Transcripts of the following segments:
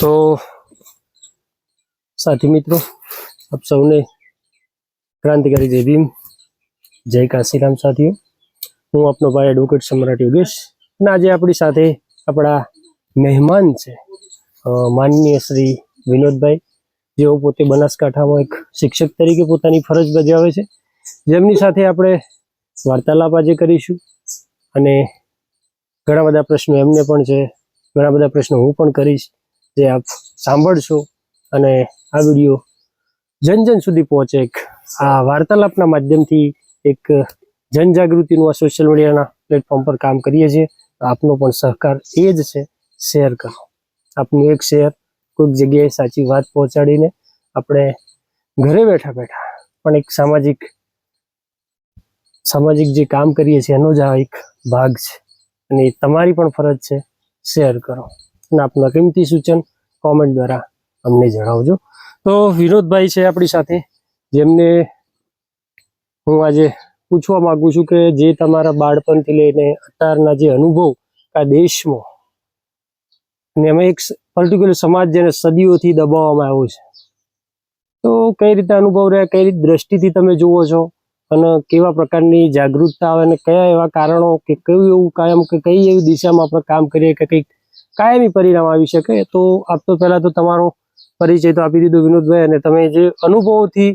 તો સાથી મિત્રો, આપ સૌને ક્રાંતિકારી જય ભીમ, જય કાશીરામ સાથીઓ. હું આપનો ભાઈ એડવોકેટ સમ્રાટ યોગેશ અને આજે આપણી સાથે આપણા મહેમાન છે માનનીય શ્રી વિનોદભાઈ. જેઓ પોતે બનાસકાંઠામાં એક શિક્ષક તરીકે પોતાની ફરજ બજાવે છે. જેમની સાથે આપણે વાર્તાલાપ આજે કરીશું અને ઘણા બધા પ્રશ્નો એમને પણ છે, ઘણા બધા પ્રશ્નો હું પણ કરીશ. જે આપ સાંભળશો અને આ વીડિયો જન જન સુધી પહોંચે એક આ વાર્તાલાપના માધ્યમથી એક જનજાગૃતિનું આ સોશિયલ મીડિયાના પ્લેટફોર્મ પર કામ કરીએ છીએ. આપનો પણ સહકાર એ જ છે શેર કરો. આપનું એક શેર કોઈક જગ્યાએ સાચી વાત પહોંચાડીને આપણે ઘરે બેઠા બેઠા પણ એક સામાજિક સામાજિક જે કામ કરીએ છીએ એનો જ આ એક ભાગ છે. અને તમારી પણ ફરજ છે શેર કરો. અને આપના કિંમતી સૂચન કોમેન્ટ દ્વારા અમને જણાવજો. તો વિનોદભાઈ છે આપણી સાથે, જેમને હું આજે પૂછવા માંગુ છું કે જે તમારા બાળપણથી લઈને અત્યારના જે અનુભવ આ દેશમાં અને એમાં એક પર્ટિક્યુલર સમાજ જેને સદીઓથી દબાવવામાં આવ્યો છે. તો કઈ રીતે અનુભવ રહ્યા, કઈ રીતે દ્રષ્ટિથી તમે જુઓ છો અને કેવા પ્રકારની જાગૃતતા આવે અને કયા એવા કારણો કે કયું એવું કાયમ કે કઈ એવી દિશામાં આપણે કામ કરીએ કે કંઈક કાયમી પરિણામ આવી શકે તો આપ તો પહેલા તો તમારો પરિચય તો આપી દીધો વિનોદભાઈ અને તમે જે અનુભવોથી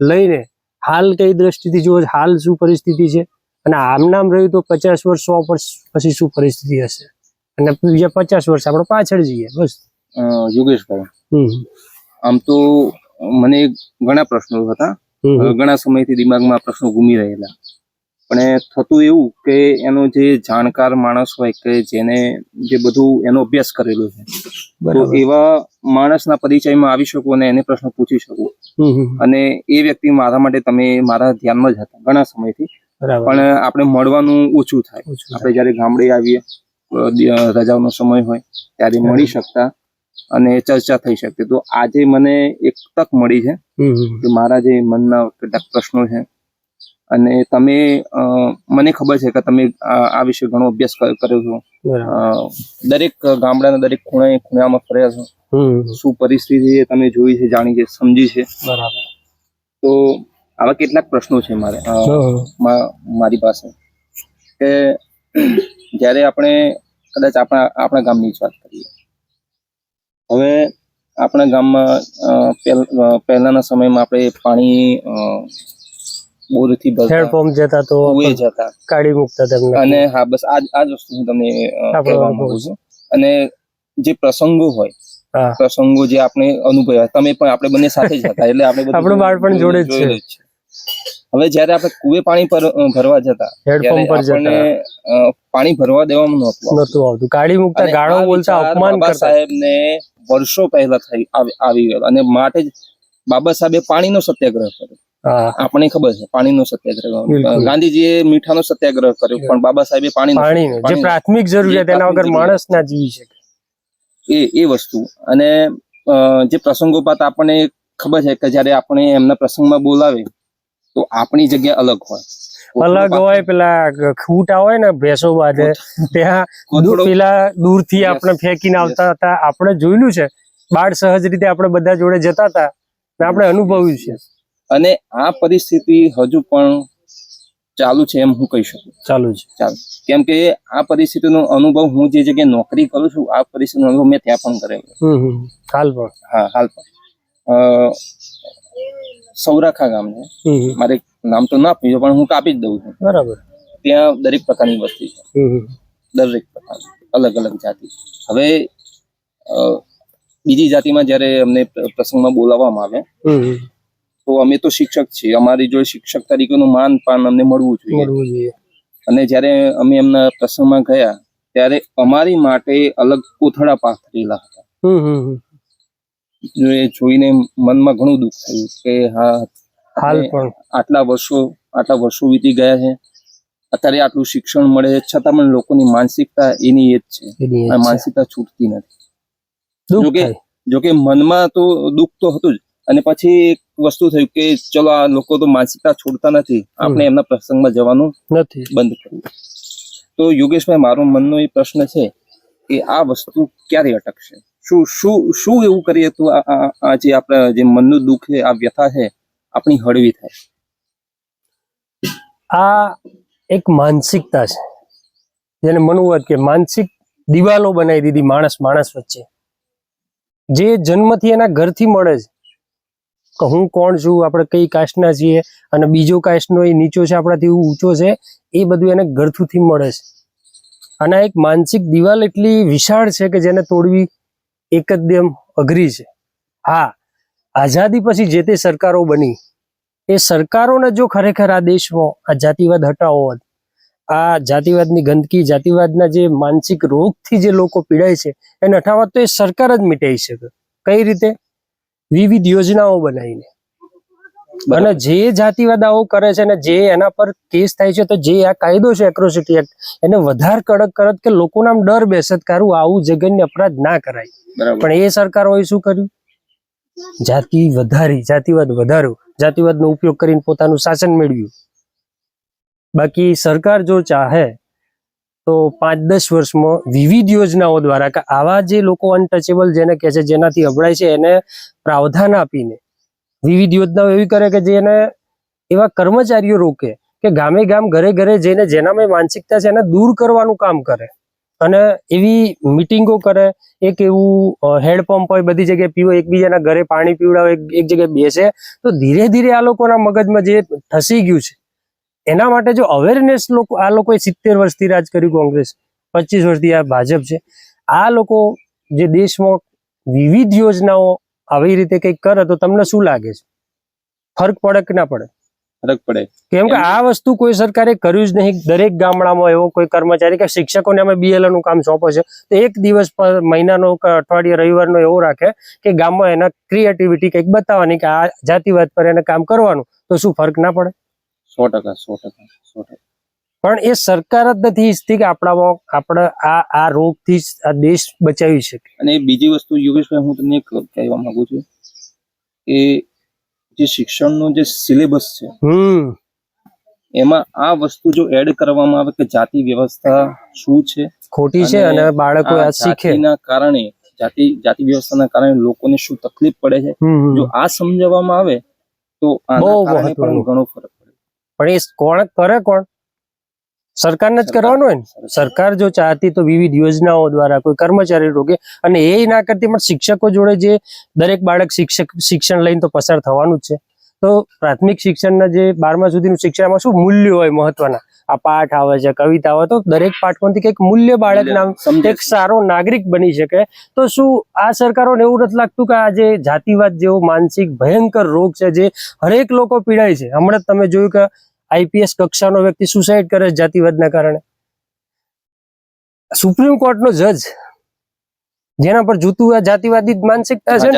લઈને હાલ કઈ દ્રષ્ટિથી જુઓ હાલ શું પરિસ્થિતિ છે અને આમ નામ રહ્યું તો પચાસ વર્ષ સો વર્ષ પછી શું પરિસ્થિતિ હશે? અને બીજા પચાસ વર્ષ આપણે પાછળ જઈએ બસ. યોગેશભાઈ આમ તો મને ઘણા પ્રશ્નો હતા. ઘણા સમયથી દિમાગમાં પ્રશ્નો ઘૂમી રહેલા. પણ થતું એવું કે એનો જે જાણકાર માણસ હોય કે જેને જે બધું એનો અભ્યાસ કરેલો છે તો એવા માણસના પરિચયમાં આવી શકું અને એને પ્રશ્ન પૂછી શકું. અને એ વ્યક્તિ મારા માટે તમે મારા ધ્યાનમાં જ હતા ઘણા સમયથી. પણ આપણે મળવાનું ઓછું થાય. આપણે જ્યારે ગામડે આવીએ રજાઓનો સમય હોય ત્યારે મળી શકતા અને ચર્ચા થઈ શકતી. તો આજે મને એક તક મળી છે કે મારા જે મનના કેટલાક પ્રશ્નો છે અને તમે મને ખબર છે કે તમે આ વિશે ઘણો અભ્યાસ કર્યો છો. દરેક ગામડાના દરેક ખૂણે ખૂણામાં ફર્યા છો. શું પરિસ્થિતિ તમે જોઈ છે જાણી છે સમજી છે. બરાબર. તો આવા કેટલાક પ્રશ્નો છે મારે મારી પાસે. કે જ્યારે આપણે કદાચ આપણા આપણા ગામની જ વાત કરીએ. હવે આપણા ગામમાં પહેલાના સમયમાં આપણે પાણી બોરથી હેડપંપ જતા તો કુએ જતા. કાઢી મૂકતા તમને. અને હા બસ આ આ જ વસ્તુ હું તમને કહેવા માંગુ છું. અને જે પ્રસંગો હોય પ્રસંગો જે આપણે અનુભવ્યા તમે પણ આપણે બંને સાથે જ હતા એટલે આપણે આપણું બાળપણ જોડે જ છે. હવે જ્યારે આપણે કુએ પાણી પર ભરવા જતા હેડપંપ પર જતા. પાણી ભરવા દેવામાં નહોતું નહોતું નતું આવતું. કાઢી મૂકતા ગાળો બોલતા અપમાન બાબા કરતા. સાહેબને વર્ષો પહેલા થઈ આવી આવી ગયો. અને માટે જ બાબા સાહેબે પાણીનો સત્યાગ્રહ કર્યો. આપણને ખબર છે પાણીનો સત્યાગ્રહ. બિલકુલ. ગાંધીજીએ મીઠાનો સત્યાગ્રહ કર્યો પણ બાબા સાહેબે પાણીનો જે પ્રાથમિક જરૂરિયાત એના વગર માણસ ના જીવી શકે. એ એ વસ્તુ. અને જે પ્રસંગોપાત આપણને ખબર છે કે જ્યારે આપણે એમના પ્રસંગમાં બોલાવે તો આપણી જગ્યા અલગ હોય. અલગ હોય પેલા ખૂટા હોય ને ભેંસો બાજે ત્યાં પેલા દૂરથી. આપણે ફેંકીને આવતા હતા. આપણે જોયેલું છે બાળ સહજ રીતે આપણે બધા જોડે જતા હતા આપણે અનુભવ્યું છે. અને આ પરિસ્થિતિ હજુ પણ ચાલુ છે એમ હું કહી શકું. ચાલુ છે. ચાલુ. કેમ કે આ પરિસ્થિતિનો અનુભવ હું જે જગ્યાએ નોકરી કરું છું આ પરિસ્થિતિનો અનુભવ મેં ત્યાં પણ કરેલો. હાલ પણ. હા હાલ પણ. સૌરાખા ગામ છે. મારે નામ તો ના આપ્યું પણ હું કાપી જ દઉં છું. બરાબર. ત્યાં દરેક પ્રકારની વસ્તી છે. દરેક પ્રકારની. અલગ અલગ જાતિ. હવે બીજી જાતિમાં જ્યારે અમને પ્રસંગમાં બોલાવવામાં આવે. તો અમે તો શિક્ષક છીએ. અમારી જો શિક્ષક તરીકેનું માન પાન અમને મળવું જોઈએ. અને જ્યારે અમે એમના પ્રસંગમાં ગયા ત્યારે અમારી માટે અલગ કોથળા પાથરેલા હતા. જો એ જોઈને મનમાં ઘણું દુઃખ થયું કે હા હાલ પણ. આટલા વર્ષો આટલા વર્ષો વીતી ગયા છે. અત્યારે આટલું શિક્ષણ મળે છે. છતાં પણ લોકોની માનસિકતા એની એ જ છે. માનસિકતા છૂટતી નથી. જોકે જોકે મનમાં તો દુઃખ તો હતું જ. અને પછી એક વસ્તુ થયું કે ચલો આ લોકો તો માનસિકતા છોડતા નથી. આપણે એમના પ્રસંગમાં જવાનું નથી. બંધ કરવું તો યોગેશભાઈ મારો મનનો એ પ્રશ્ન છે કે આ વસ્તુ ક્યારે અટકશે? શું શું શું એવું કરીએ તો આ- જે આપણે જે મનનું દુઃખ છે આ વ્યથા છે આપણી હળવી થાય? આ એક માનસિકતા છે. જેને મનુવાદ કે માનસિક દિવાલો બનાવી દીધી માણસ માણસ વચ્ચે. જે જન્મથી એના ઘરથી મળે છે કે હું કોણ છું? આપણે કઈ કાસ્ટના છીએ? અને બીજો કાસ્ટનો એ નીચો છે, આપણાથી ઊંચો છે, એ બધું એને ઘરથી મળે છે. અને એક માનસિક દિવાલ એટલી વિશાળ છે કે જેને તોડવી એકદમ અઘરી છે. હા, આઝાદી પછી જે તે સરકારો બની, એ સરકારોને જો ખરેખર આ દેશમાં આ જાતિવાદ હટાવો હોત, આ જાતિવાદની ગંદકી, જાતિવાદના જે માનસિક રોગથી જે લોકો પીડાય છે, એને હટાવવા તો એ સરકાર જ મિટાઈ શકે. કઈ રીતે? વિવિધ યોજનાઓ બનાવીને. અને જે જાતિવાદાઓ કરે છે અને જે એના પર કેસ થાય છે તો જે આ કાયદો છે એક્રોસિટી એક્ટ એને વધારે કડક કરત કે લોકોના ડર બેસત કારું આવું જગન્ય અપરાધ ના કરાય. પણ એ સરકારોએ શું કર્યું? જાતિ વધારી જાતિવાદ વધાર્યો. જાતિવાદનો ઉપયોગ કરીને પોતાનું શાસન મેળવ્યું. બાકી સરકાર જો ચાહે તો પાંચ દસ વર્ષમાં વિવિધ યોજનાઓ દ્વારા કે આવા જે લોકો અનટચેબલ જેને કહે છે, જેનાથી અભળાય છે, એને પ્રાવધાન આપીને વિવિધ યોજનાઓ એવી કરે કે જેને એવા કર્મચારીઓ રોકે કે ગામે ગામ, ઘરે ઘરે જઈને જેનામાં માનસિકતા છે એને દૂર કરવાનું કામ કરે. અને એવી મિટિંગો કરે, એક એવું હેન્ડપંપ હોય, બધી જગ્યાએ પીવો, એકબીજાના ઘરે પાણી પીવડાવે, એક જગ્યાએ બેસે, તો ધીરે ધીરે આ લોકોના મગજમાં જે ઠસી ગયું છે એના માટે જો અવેરનેસ લોકો આ લોકોએ સિત્તેર વર્ષથી રાજ કર્યું કોંગ્રેસ પચીસ વર્ષથી આ ભાજપ છે. આ લોકો જે દેશમાં વિવિધ યોજનાઓ આવી રીતે કંઈક કરે તો તમને શું લાગે છે? ફરક પડે કે ના પડે? ફરક પડે. કેમ કે આ વસ્તુ કોઈ સરકારે કર્યું જ નહીં. દરેક ગામડામાં એવો કોઈ કર્મચારી કે શિક્ષકોને અમે બીએલઓ નું કામ સોંપે છે. તો એક દિવસ પર મહિનાનો અઠવાડિયે રવિવારનો એવો રાખે કે ગામમાં એના ક્રિએટિવિટી કંઈક બતાવવાની કે આ જાતિવાદ પર એને કામ કરવાનું. તો શું ફરક ના પડે? સો ટકા સો ટકા સો ટકા. પણ એ સરકાર જ નથી ઈચ્છતી કે આપણામાં આપણે આ આ રોગથી આ દેશ બચાવી શકે. અને બીજી વસ્તુ યોગેશભાઈ હું તમને કહેવા માંગુ છું કે જે શિક્ષણનો જે સિલેબસ છે હમ. એમાં આ વસ્તુ જો એડ કરવામાં આવે કે જાતિ વ્યવસ્થા શું છે ખોટી છે અને બાળકો આ શીખે. જાતિના કારણે જાતિ જાતિ વ્યવસ્થાના કારણે લોકોને શું તકલીફ પડે છે. જો આ સમજાવવામાં આવે તો આના કારણે પણ ઘણો ફરક પણ એ કોણ કરે કોણ? સરકારને જ કરવાનું હોય ને? સરકાર. જો ચાહતી તો વિવિધ યોજનાઓ દ્વારા કોઈ કર્મચારી રોકે અને એ ના કરતી પણ શિક્ષકો જોડે જે દરેક બાળક શિક્ષક શિક્ષણ લઈને તો પસાર થવાનું જ છે. તો પ્રાથમિક શિક્ષણના જે બારમા સુધીનું શિક્ષણમાં શું મૂલ્યો હોય મહત્વના? આ પાઠ આવે છે કવિતા આવે તો દરેક પાઠમાંથી કંઈક મૂલ્ય બાળક નામ એક સારો નાગરિક બની શકે. તો શું આ સરકારોને એવું નથી લાગતું કે આ જે જાતિવાદ જેવો માનસિક ભયંકર રોગ છે જે હરેક લોકો પીડાય છે? હમણાં જ તમે જોયું કે આઈપીએસ કક્ષાનો વ્યક્તિ સુસાઇડ કરે છે જાતિવાદના કારણે. સુપ્રીમ કોર્ટનો જજ જેના પર જૂતું આ જાતિવાદી માનસિકતા છે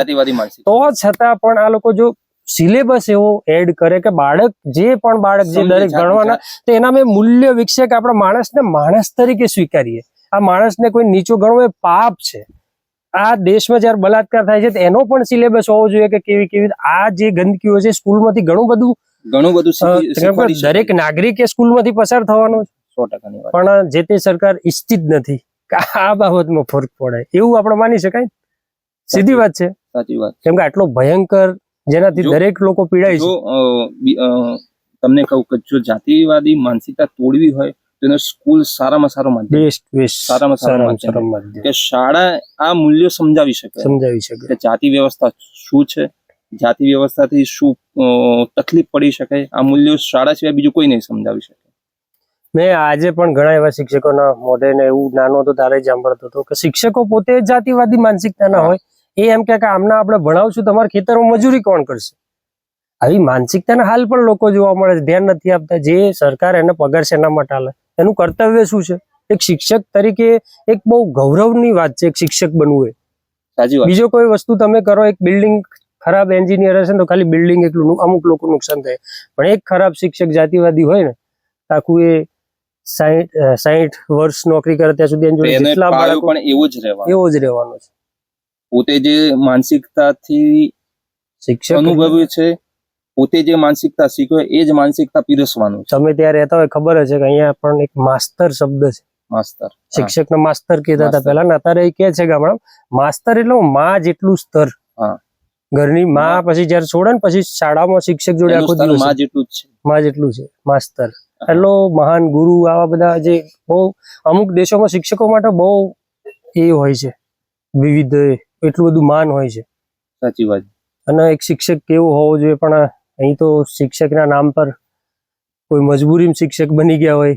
તો છતાં પણ આ લોકો જો સિલેબસ એવો એડ કરે કે બાળક જે પણ બાળક જે દરેક ગણવાના ભણવાના તો એના મેં મૂલ્ય વિકસે કે આપણે માણસને માણસ તરીકે સ્વીકારીએ. આ માણસને કોઈ નીચો ગણવો એ પાપ છે. આ દેશમાં જયારે બલાત્કાર થાય છે તો એનો પણ સિલેબસ હોવો જોઈએ કે કેવી કેવી આ જે ગંદકીઓ છે સ્કૂલમાંથી ઘણું બધું ઘણું બધું. દરેક નાગરિકે સ્કૂલમાંથી પસાર થવાનો સો ટકાની પણ જે તે સરકાર ઈચ્છતી જ નથી આ બાબતમાં ફરક પડે. એવું આપણે માની શકાય સીધી વાત છે. સાચી વાત. કેમ કે આટલો ભયંકર જેનાથી દરેક લોકો પીડાય છે. તમને કહું કે જો જાતિવાદી માનસિકતા તોડવી હોય તો એનો સ્કૂલ સારામાં સારો માધ્યમ બેસ્ટ બેસ્ટ સારામાં. સારું માધ્યમ. કે શાળા આ મૂલ્યો સમજાવી શકે. સમજાવી શકે. કે જાતિ વ્યવસ્થા શું છે? જાતિ વ્યવસ્થાથી શું તકલીફ પડી શકે? આ મૂલ્યો શાળા સિવાય બીજું કોઈ નહીં સમજાવી શકે. મેં આજે પણ ઘણા એવા શિક્ષકોના મોઢે ને એવું નાનો હતો તારે સાંભળતો હતો કે શિક્ષકો પોતે જ જાતિવાદી માનસિકતાના હોય. એ એમ કે કે આમના આપણે ભણાવશું તમારા ખેતરમાં મજૂરી કોણ કરશે? આવી માનસિકતાના હાલ પણ લોકો જોવા મળે છે. ધ્યાન નથી આપતા જે સરકાર એને પગાર શેના માટે હાલે એનું કર્તવ્ય શું છે? એક શિક્ષક તરીકે એક બહુ ગૌરવની વાત છે એક શિક્ષક બનવું એ. સાચી બીજો કોઈ વસ્તુ તમે કરો એક બિલ્ડિંગ ખરાબ એન્જિનિયર હશે ને તો ખાલી બિલ્ડિંગ એટલું અમુક લોકો નુકસાન થાય. પણ એક ખરાબ શિક્ષક જાતિવાદી હોય ને આખું એ સાહીઠ વર્ષ નોકરી કરે ત્યાં સુધી જેટલા બાળકો પણ એવો જ રહેવાનો. એવો જ રહેવાનો છે. પોતે જે માનસિકતાથી શિક્ષક અનુભવ્યું છે પોતે જે માનસિકતા શીખ્યો એ જ માનસિકતા પીરસવાનું તમે ત્યાં રહેતા હોય ખબર હશે કે અહીંયા પણ એક માસ્તર શબ્દ છે. માસ્તર. શિક્ષકને માસ્તર કહેતા હતા. પહેલા. ને અત્યારે એ કે છે ગામડા માસ્તર એટલે માં જેટલું સ્તર. હા. ઘરની માં પછી જયારે છોડે ને પછી શાળામાં શિક્ષક જોડે આખો દિવસમાં જેટલું જ છે. માં જેટલું છે માસ્તર એટલો મહાન ગુરુ આવા બધા જે બહુ અમુક દેશોમાં શિક્ષકો માટે બહુ એ હોય છે વિવિધ એટલું બધું માન હોય છે. સાચી વાત. અને એક શિક્ષક કેવો હોવો જોઈએ પણ અહીં તો શિક્ષકના નામ પર કોઈ મજબૂરીમાં શિક્ષક બની ગયા હોય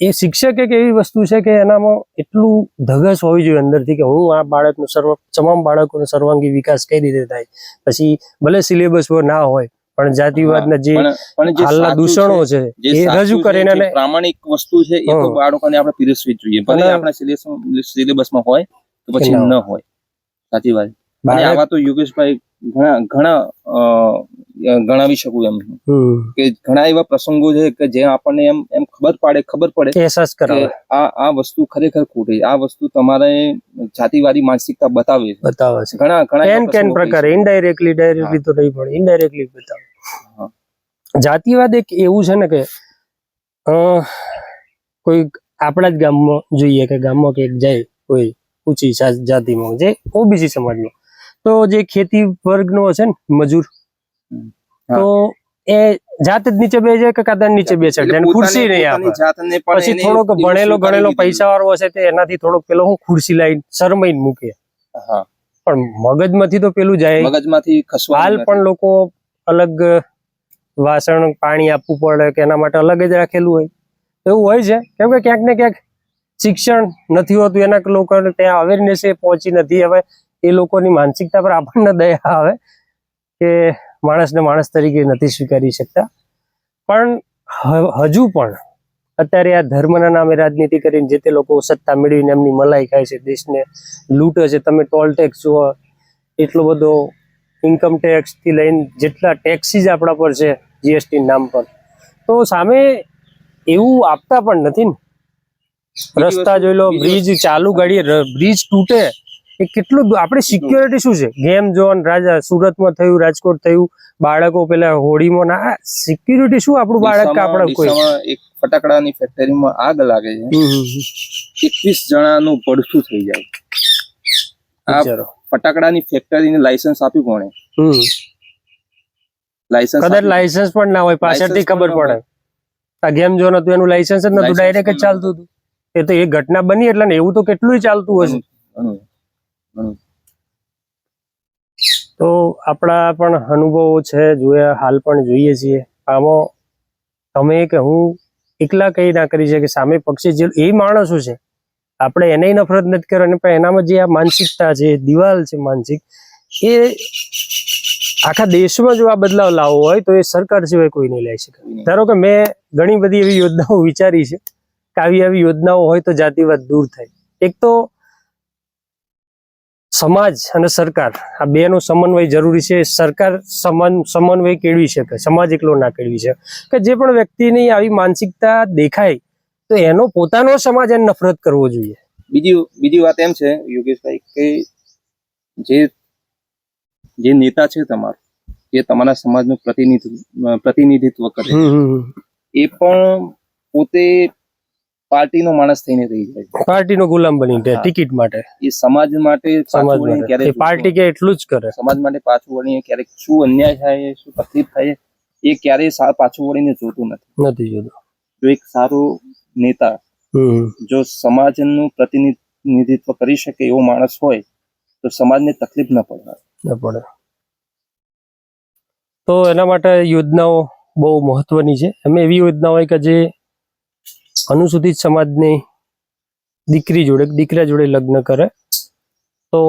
એ શિક્ષક એક એવી વસ્તુ છે કે એનામાં એટલું ધગસ હોવી જોઈએ અંદરથી કે હું આ બાળકનો સર્વ તમામ બાળકોનો સર્વાંગી વિકાસ કઈ રીતે થાય? પછી ભલે સિલેબસ ના હોય પણ જાતિવાદના જે હાલના દૂષણો છે, એ રજૂ કરીને પ્રામાણિક વસ્તુ છે એ તો બાળકોને આપણે પીરસવી જોઈએ. ભલે આપણા સિલેબસ સિલેબસમાં હોય તો પછી ના. હોય. સાચી વાત. આ તો યોગેશભાઈ ઘણા ઘણા ગણાવી શકું એમ. કે ઘણા એવા પ્રસંગો છે કે જે આપણને એમ એમ ખબર પડે ખબર પડે અહેસાસ કરાવે. આ આ વસ્તુ ખરેખર ખોટી. આ વસ્તુ તમારે જાતિવાદી માનસિકતા બતાવે છે. બતાવે છે. ઘણા ઘણા કેન કેન પ્રકારે. ઇનડાયરેક્ટલી ડાયરેક્ટલી તો નહીં પણ ઇનડાયરેક્ટલી બતાવે. જાતિવાદ એક એવું છે ને કે કોઈ આપણા જ ગામમાં જોઈએ કે ગામમાં કે જાય કોઈ ઊંચી જાતિમાં જે ઓબીસી સમાજમાં. તો જે ખેતી વર્ગનો હશે ને મજૂર તો એ જાત જ નીચે છે કે કાદર નીચે બેસે છે? ખુરશી નહીં આપે. પછી થોડોક ભણેલો ગણેલો પૈસા વાળો હશે તે એનાથી થોડોક પેલો હું ખુરશી લાઈન શરમાઈને મૂકે. પણ મગજમાંથી તો પેલું જાય. મગજમાંથી હાલ પણ લોકો અલગ વાસણ પાણી આપવું પડે કે એના માટે અલગ જ રાખેલું હોય. એવું હોય છે. કેમ કે ક્યાંક ને ક્યાંક શિક્ષણ નથી હોતું. એના લોકોને ત્યાં અવેરનેસ એ પહોંચી નથી. હવે એ લોકોની માનસિકતા પર આપણને દયા આવે કે માણસને માણસ તરીકે નથી સ્વીકારી શકતા. પણ હજુ પણ અત્યારે આ ધર્મના નામે રાજનીતિ કરીને જે તે લોકો સત્તા મેળવીને એમની મલાઈ ખાય છે દેશને લૂંટે છે તમે ટોલ ટેક્સ જુઓ એટલો બધો ઇન્કમ ટેક્સથી લઈને જેટલા ટેક્સીસ આપણા પર છે જીએસટી નામ પર. તો સામે એવું આપતા પણ નથી ને. રસ્તા જોઈ લો બ્રિજ ચાલુ ગાડીએ બ્રિજ તૂટે. એ કેટલું આપણે સિક્યોરિટી શું છે? ગેમ ઝોન રાજા સુરતમાં થયું રાજકોટ થયું બાળકો પેલા હોળીમાં ના સિક્યુરિટી શું આપણું બાળક આપણે કોઈ? એક ફટાકડાની ફેક્ટરીમાં આગ લાગે છે. એકવીસ જણાનું પડથું થઈ જાય. આ ફટાકડાની ફેક્ટરીને લાયસન્સ આપ્યું કોણે? લાયસન્સ કદાચ લાયસન્સ પણ ના હોય પાછળથી ખબર પડે. આ ગેમ ઝોન હતું એનું લાયસન્સ જ નતું ડાયરેક્ટ જ ચાલતું હતું. એ તો એ ઘટના બની એટલે ને એવું તો કેટલું ચાલતું હશે. તો આપણા પણ અનુભવો છે જોયા હાલ પણ જોઈએ છીએ. આમાં તમે કે હું એકલા કઈ ના કરી શકે સામે પક્ષે જે એ માણસો છે આપણે એને નફરત નથી કરવાની પણ એનામાં જે આ માનસિકતા છે દિવાલ છે માનસિક એ આખા દેશમાં જો આ બદલાવ લાવવો હોય તો એ સરકાર સિવાય કોઈ નહીં લઈ શકે. ધારો કે મેં ઘણી બધી એવી યોજનાઓ વિચારી છે કે આવી આવી યોજનાઓ હોય તો જાતિવાદ દૂર થાય. એક તો સમાજ અને સરકાર આ બેનો સમન્વય જરૂરી છે. સરકાર સમાન સમન્વય કેળવી શકે સમાજ એકલો ના કેળવી શકે. કે જે પણ વ્યક્તિની આવી માનસિકતા દેખાય તો એનો પોતાનો સમાજ એને નફરત કરવો જોઈએ. બીજી બીજી વાત એમ છે યોગેશભાઈ કે જે જે નેતા છે તમારો જે તમારા સમાજનું પ્રતિનિધિત્વ પ્રતિનિધિત્વ કરે એ પણ પોતે પાર્ટીનો માણસ થઈને રહી જાય પાર્ટીનો ગુલામ બની જાય ટિકિટ માટે. એ સમાજ માટે સમાજ માટે. પાર્ટી કે એટલું જ કરે. સમાજ માટે પાછું વળીને ક્યારેક શું અન્યાય થાય શું તકલીફ થાય એ ક્યારેય પાછું વળીને જોતું નથી. નથી જોતું. જો એક સારો નેતા જો સમાજનું પ્રતિનિધિત્વ કરી શકે એવો માણસ હોય તો સમાજને તકલીફ ન પડે. ન પડે. તો એના માટે યોજનાઓ બહુ મહત્વની છે. એમ એવી યોજના હોય કે જે અનુસૂચિત સમાજની દીકરી જોડે, દીકરા જોડે લગ્ન કરે, તો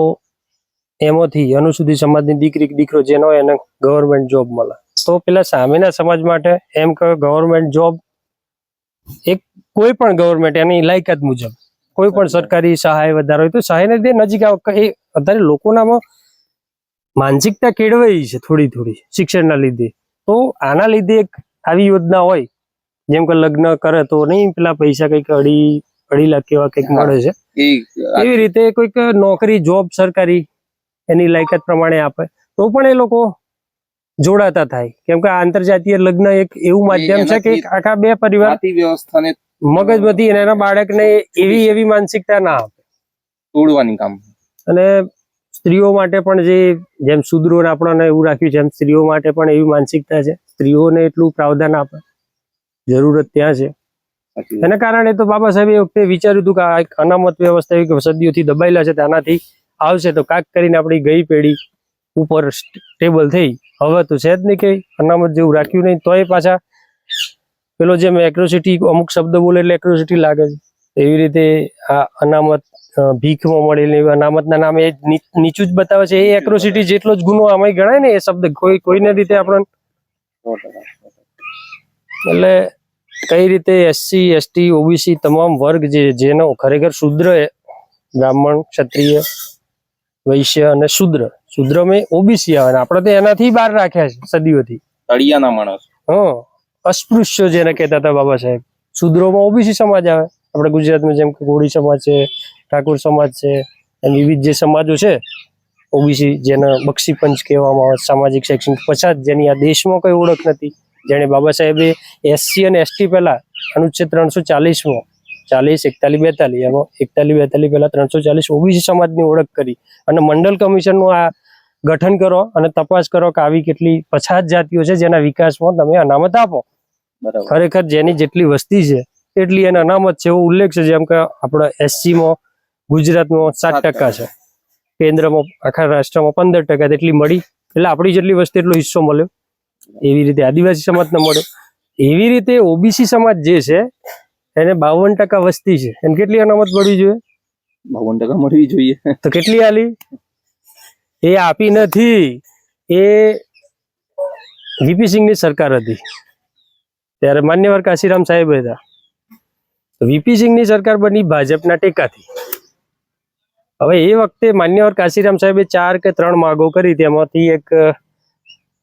એમાંથી અનુસૂચિત સમાજની દીકરી દીકરો જેનો હોય એને ગવર્મેન્ટ જોબ મળે. તો પેલા સામેના સમાજ માટે એમ કે ગવર્મેન્ટ જોબ એક કોઈ પણ ગવર્મેન્ટ એની લાયકાત મુજબ, કોઈ પણ સરકારી સહાય વધારે હોય તો સહાયને લીધે નજીક આવે એ અત્યારે લોકોનામાં માનસિકતા કેળવાઈ છે થોડી થોડી શિક્ષણના લીધે. તો આના લીધે એક આવી યોજના હોય જેમ કે લગ્ન કરે તો નહીં પેલા પૈસા કંઈક અઢી અઢી લાખ કેવા કંઈક મળે છે. એવી રીતે કોઈક નોકરી જોબ સરકારી એની લાયકાત પ્રમાણે આપે. તો પણ એ લોકો જોડાતા થાય. કેમ કે આંતરજાતીય લગ્ન એક એવું માધ્યમ છે કે આખા બે પરિવાર વ્યવસ્થાને મગજમાંથી અને એના બાળકને એવી એવી માનસિકતા ના આપે. તોડવાની કામ. અને સ્ત્રીઓ માટે પણ જે જેમ શુદ્રોને આપણને એવું રાખ્યું છે એમ સ્ત્રીઓ માટે પણ એવી માનસિકતા છે. સ્ત્રીઓને એટલું પ્રાવધાન આપે. જરૂરત ત્યાં છે. એના કારણે તો બાબા સાહેબ એ વખતે વિચાર્યું હતું કે આ એક અનામત વ્યવસ્થા એવી સદીઓથી દબાયેલા છે તેનાથી આવશે તો કાંક કરીને આપણી ગઈ પેઢી ઉપર સ્ટેબલ થઈ. હવે તો છે જ નહીં કે અનામત જેવું રાખ્યું નહીં તોય પાછા પેલો જેમ એક્રોસિટી અમુક શબ્દ બોલે એટલે એક્રોસિટી લાગે છે. એવી રીતે આ અનામત ભીખમાં મળેલી અનામતના નામે નીચું જ બતાવે છે. એ એક્રોસિટી જેટલો જ ગુનો આમાં ગણાય ને એ શબ્દ કોઈ કોઈને રીતે આપણને. એટલે કઈ રીતે એસસી એસટી ઓબીસી તમામ વર્ગ જે જેનો ખરેખર શુદ્ર બ્રાહ્મણ ક્ષત્રિય વૈશ્ય અને શુદ્ર. શુદ્ર મેં ઓબીસી આવે આપણે તો એનાથી બહાર રાખ્યા છે સદીઓથી. તળિયાના માણસ. હમ અસ્પૃશ્ય જેને કહેતા હતા બાબા સાહેબ. શુદ્રોમાં ઓબીસી સમાજ આવે. આપણે ગુજરાતમાં જેમ કે કોળી સમાજ છે ઠાકોર સમાજ છે એમ વિવિધ જે સમાજો છે ઓબીસી જેને બક્ષી પંચ કહેવામાં આવે સામાજિક શૈક્ષણિક પછાત જેની આ દેશમાં કઈ ઓળખ નથી. જેને બાબા સાહેબે એસસી અને એસટી પહેલાં અનુચ્છેદ ત્રણસો ચાલીસમાં ચાલીસ એકતાલીસ બેતાલીસ એમાં એકતાલીસ બેતાલીસ પહેલા ત્રણસો ચાલીસ ઓબીસી સમાજની ઓળખ કરી. અને મંડળ કમિશનનું આ ગઠન કરો અને તપાસ કરો કે આવી કેટલી પછાત જાતિઓ છે જેના વિકાસમાં તમે અનામત આપો. બરાબર. ખરેખર જેની જેટલી વસ્તી છે એટલી એને અનામત છે એવો ઉલ્લેખ છે જેમ કે આપણા એસસીમાં ગુજરાતમાં સાત સાત ટકા છે. કેન્દ્રમાં આખા રાષ્ટ્રમાં પંદર ટકા એટલી મળી. એટલે આપણી જેટલી વસ્તી એટલો હિસ્સો મળ્યો. એવી રીતે આદિવાસી સમાજના મળે. એવી રીતે ઓબીસી સમાજ જે છે એને બાવન ટકા વસ્તી છે. એને કેટલી અનામત મળવી જોઈએ? બાવન ટકા મળવી જોઈએ. તો કેટલી આલી? એ આપી નથી. એ વીપી સિંહની સરકાર હતી. ત્યારે માન્યવર કાશીરામ સાહેબ હતા. વીપી સિંહની સરકાર બની ભાજપના ટેકાથી. હવે એ વખતે માન્યવર કાશીરામ સાહેબે ચાર કે ત્રણ માગો કરી. તેમાંથી એક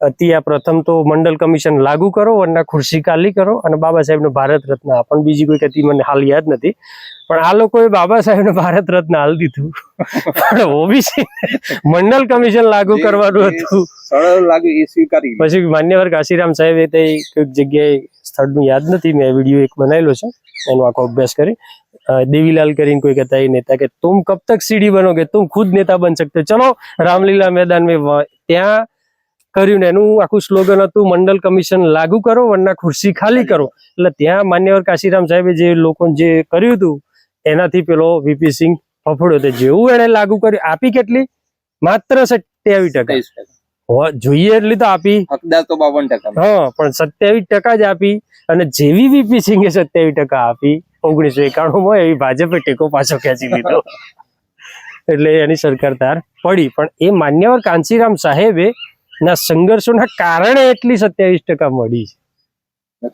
ત્યાં પ્રથમ તો મંડળ કમિશન લાગુ કરો વરના ખુરશી કાલી કરો અને બાબા સાહેબને ભારત રત્ન પણ બીજી કોઈ કતી મને હાલ યાદ નથી. પણ આ લોકોએ બાબા સાહેબને ભારત રત્ન હાલ દીધું. પણ ઓબીસી મંડળ કમિશન લાગુ કરવાનું હતું. પછી માન્યવર કાશીરામ સાહેબે તે કંઈક જગ્યાએ સ્થળનું યાદ નથી મેં વીડિયો એક બનાવેલો છે. એનો આખો અભ્યાસ કરી. દેવીલાલ કરીને કોઈ કહેતા એ નેતા કે તુમ કબ તક સીડી બનો કે તું ખુદ નેતા બની શકતો ચલો રામલીલા મેદાન મેં ત્યાં કર્યું ને એનું આખું સ્લોગન હતું મંડળ કમિશન લાગુ કરો વરના ખુરશી ખાલી કરો. એટલે ત્યાં માન્યવર કાશીરામ સાહેબે જે લોકો જે કર્યું હતું એનાથી પેલો વીપી સિંહ ફફડ્યો હતો. જેવું એને લાગુ કર્યું આપી કેટલી? માત્ર સત્યાવીસ ટકા. જોઈએ એટલી તો આપી. તો બાવન ટકા. હા પણ સત્યાવીસ ટકા જ આપી. અને જેવી વીપી સિંહે સત્યાવીસ ટકા આપી ઓગણીસો એકાણું માં એવી ભાજપે ટેકો પાછો ખેંચી લીધો. એટલે એની સરકાર તાર પડી. પણ એ માન્યવર કાંચીરામ સાહેબે ના સંઘર્ષોના કારણે એટલી સત્યાવીસ ટકા મળી છે.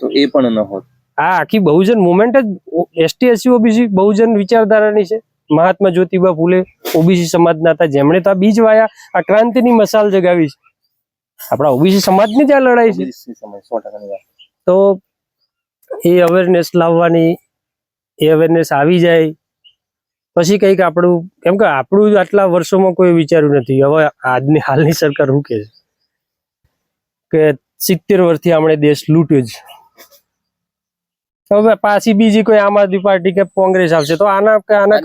તો એ પણ ન હોત. આ આખી બહુજન મુવમેન્ટ જ એસટી એસસી ઓબીસી બહુજન વિચારધારાની છે. મહાત્મા જ્યોતિબા ફૂલે ઓબીસી સમાજના હતા. જેમણે તો આ બીજ વાયા આ ક્રાંતિની મસાલ જગાવી છે. આપણા ઓબીસી સમાજની ત્યાં લડાઈ છે. તો એ અવેરનેસ લાવવાની એ અવેરનેસ આવી જાય. પછી કંઈક આપણું કેમ કે આપણું આટલા વર્ષોમાં કોઈ વિચાર્યું નથી. હવે આજની હાલની સરકાર શું કે છે. કે સિત્તેર વર્ષથી આપણે દેશ લૂંટ્યો જ. હવે પાછી બીજી કોઈ આમ આદમી પાર્ટી કે કોંગ્રેસ આવશે તો આના આના.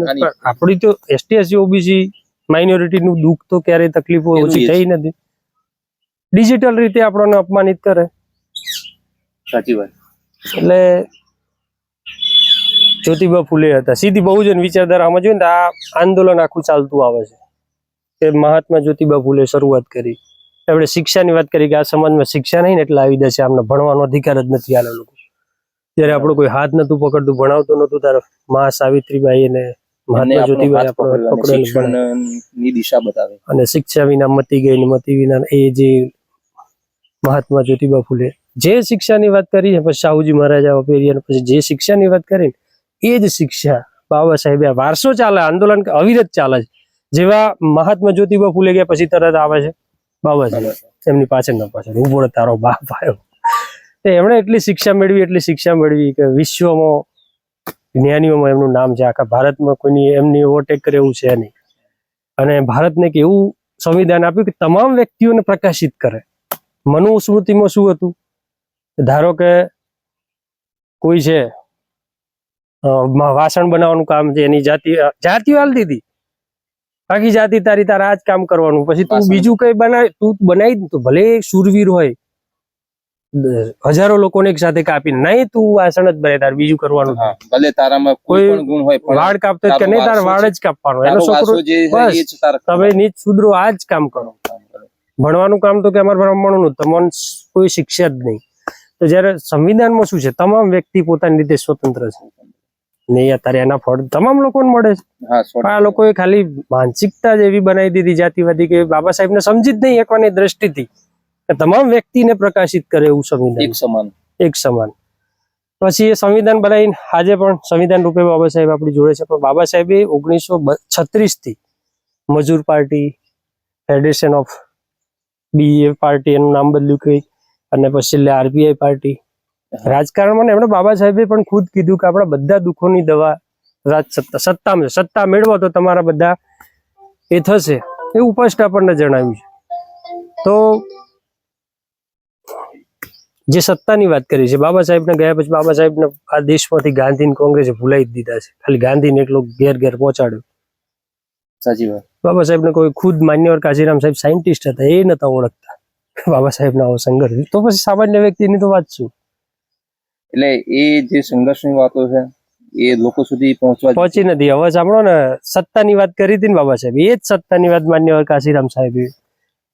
આની. પણ આપણી તો એસટી એસસી ઓબીસી માઇનોરિટીનું દુઃખ તો ક્યારેય તકલીફો ઓછી થઈ નથી. ડિજિટલ રીતે આપણને અપમાનિત કરે. સાચી વાત. એટલે જ્યોતિબા ફૂલે હતા. સીધી બહુજન વિચારધારામાં જોઈએ ને આ આંદોલન આખું ચાલતું આવે છે. કે મહાત્મા જ્યોતિબા ફૂલે શરૂઆત કરી. આપણે શિક્ષાની વાત કરી કે આ સમાજમાં શિક્ષા નહીં એટલે આવી દે છે. આમને ભણવાનો અધિકાર જ નથી આલે લોકો. ત્યારે આપણું કોઈ હાથ નતું પકડતું ભણાવતું નતું ત્યારે મા સાવિત્રીબાઈ અને અને શિક્ષા વિના મતી ગઈ ને મતી વિના એ જે મહાત્મા જ્યોતિબા ફૂલે જે શિક્ષાની વાત કરી પછી શાહુજી મહારાજા વપેરિયા પછી જે શિક્ષાની વાત કરી ને એ જ શિક્ષા બાબા સાહેબે વારસો ચાલે આંદોલન અવિરત ચાલે છે. જેવા મહાત્મા જ્યોતિબા ફૂલે ગયા પછી તરત આવે છે. બાબા સાહેબ એમની પાછળ ના પાછળ. ઊભો તારો બાપ આવ્યો. તો એમણે એટલી શિક્ષા મેળવી, એટલી શિક્ષા મેળવી કે વિશ્વમાં, જ્ઞાનીઓમાં એમનું નામ છે. આખા ભારતમાં કોઈની એમની ઓવરટેક કરે એવું છે નહીં. અને ભારતને એક એવું સંવિધાન આપ્યું કે તમામ વ્યક્તિઓને પ્રકાશિત કરે. મનુસ્મૃતિમાં શું હતું? ધારો કે કોઈ છે વાસણ બનાવવાનું કામ છે, એની જાતિ, જાતિઓ હાલ દીધી બાકી જાતિ તારી તારા આ જ કામ કરવાનું. પછી તું બીજું કઈ બનાવી તું બનાવી તો ભલે સુરવીર હોય. હજારો લોકોને એક સાથે કાપી નહીં તું વાસણ જ બને તારે બીજું કરવાનું ભલે તારામાં કોઈ પણ ગુણ હોય વાળ કાપતો કે નહીં તાર વાળ જ કાપવાનો. એનો છોકરો બસ. તમે નીચ સુધરો આ જ કામ કરો. ભણવાનું કામ તો કે અમારા બ્રાહ્મણોનું તમને કોઈ શિક્ષા જ નહીં. તો જ્યારે સંવિધાનમાં શું છે? તમામ વ્યક્તિ પોતાની રીતે સ્વતંત્ર છે. ને અત્યારે એના ફળ તમામ લોકોને મળે છે. પણ આ લોકોએ ખાલી માનસિકતા જ એવી બનાવી દીધી જાતિવાદી કે બાબા સાહેબને સમજી જ નહીં એકવાની દ્રષ્ટિથી. કે તમામ વ્યક્તિને પ્રકાશિત કરે એવું સંવિધાન. એક સમાન. એક સમાન. પછી એ સંવિધાન બનાવીને આજે પણ સંવિધાન રૂપે બાબા સાહેબ આપણી જોડે છે. પણ બાબા સાહેબે ઓગણીસો છત્રીસથી મજૂર party federation of BA party એનું નામ બદલ્યું કે અને પછી આરબીઆઈ પાર્ટી. રાજકારણમાં ને એમણે બાબા સાહેબે પણ ખુદ કીધું કે આપણા બધા દુઃખોની દવા રાજ સત્તા સત્તામાં સત્તા મેળવો તો તમારા બધા એ થશે. એ સ્પષ્ટ આપણને જણાવ્યું છે. તો જે સત્તાની વાત કરી છે બાબા સાહેબને ગયા પછી બાબા સાહેબને આ દેશમાંથી ગાંધી કોંગ્રેસે ભૂલાઈ જ દીધા છે. ખાલી ગાંધીને એટલો ઘેર ઘેર પહોંચાડ્યો. સાચી વાત. બાબા સાહેબને કોઈ ખુદ માન્યવર કાશીરામ સાહેબ સાયન્ટિસ્ટ હતા એ નતા ઓળખતા. બાબા સાહેબનો આવો સંઘર્ષ. તો પછી સામાન્ય વ્યક્તિની તો વાત શું? એટલે એ જે સંઘર્ષની વાતો છે એ લોકો સુધી પહોંચવા પહોંચી નથી. હવે સાંભળો ને સત્તાની વાત કરી હતી ને બાબા સાહેબ એ જ સત્તાની વાત માન્યવર કાશીરામ સાહેબે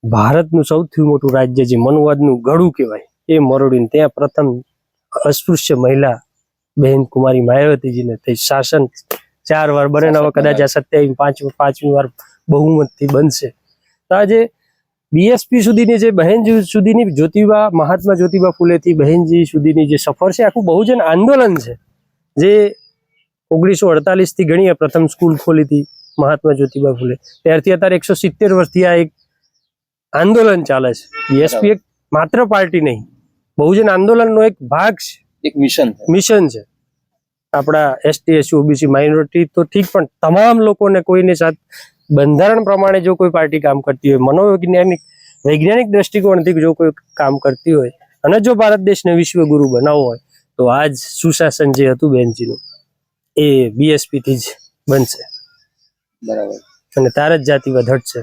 ભારતનું સૌથી મોટું રાજ્ય જે મનુવાદનું ગળું કહેવાય એ મરોડીને ત્યાં પ્રથમ અસ્પૃશ્ય મહિલા બહેન કુમારી માયાવતીજીને તે શાસન. ચાર વાર બને હવે કદાચ આ સત્યાવી પાંચ પાંચમી વાર બહુમતથી બનશે. તો આજે બીએસપી સુધીની જે બહેનજી સુધીની જ્યોતિબા મહાત્મા જ્યોતિબા ફુલેથી બહેનજી સુધીની જે સફર છે આખું બહુજન આંદોલન છે. જે ઓગણીસો અડતાલીસથી ગણીએ પ્રથમ સ્કૂલ ખોલી હતી મહાત્મા જ્યોતિબા ફૂલે. ત્યારથી અત્યારે એકસો સિત્તેર વર્ષથી આ એક આંદોલન ચાલે છે. બીએસપી એક માત્ર પાર્ટી નહીં બહુજન આંદોલનનો એક ભાગ છે. એક મિશન મિશન છે. આપણા એસટી એસસી ઓબીસી માઇનોરિટી તો ઠીક પણ તમામ લોકોને કોઈની સાથે બંધારણ પ્રમાણે જો કોઈ પાર્ટી કામ કરતી હોય મનોવૈજ્ઞાનિક વૈજ્ઞાનિક દ્રષ્ટિકોણથી જો કોઈ કામ કરતી હોય અને જો ભારત દેશને વિશ્વગુરુ બનાવવો હોય તો આજ સુશાસન જે હતું બેનજીનું. એ બીએસપી થી જ બનશે. બરાબર. અને તાર જ જાતિ વધશે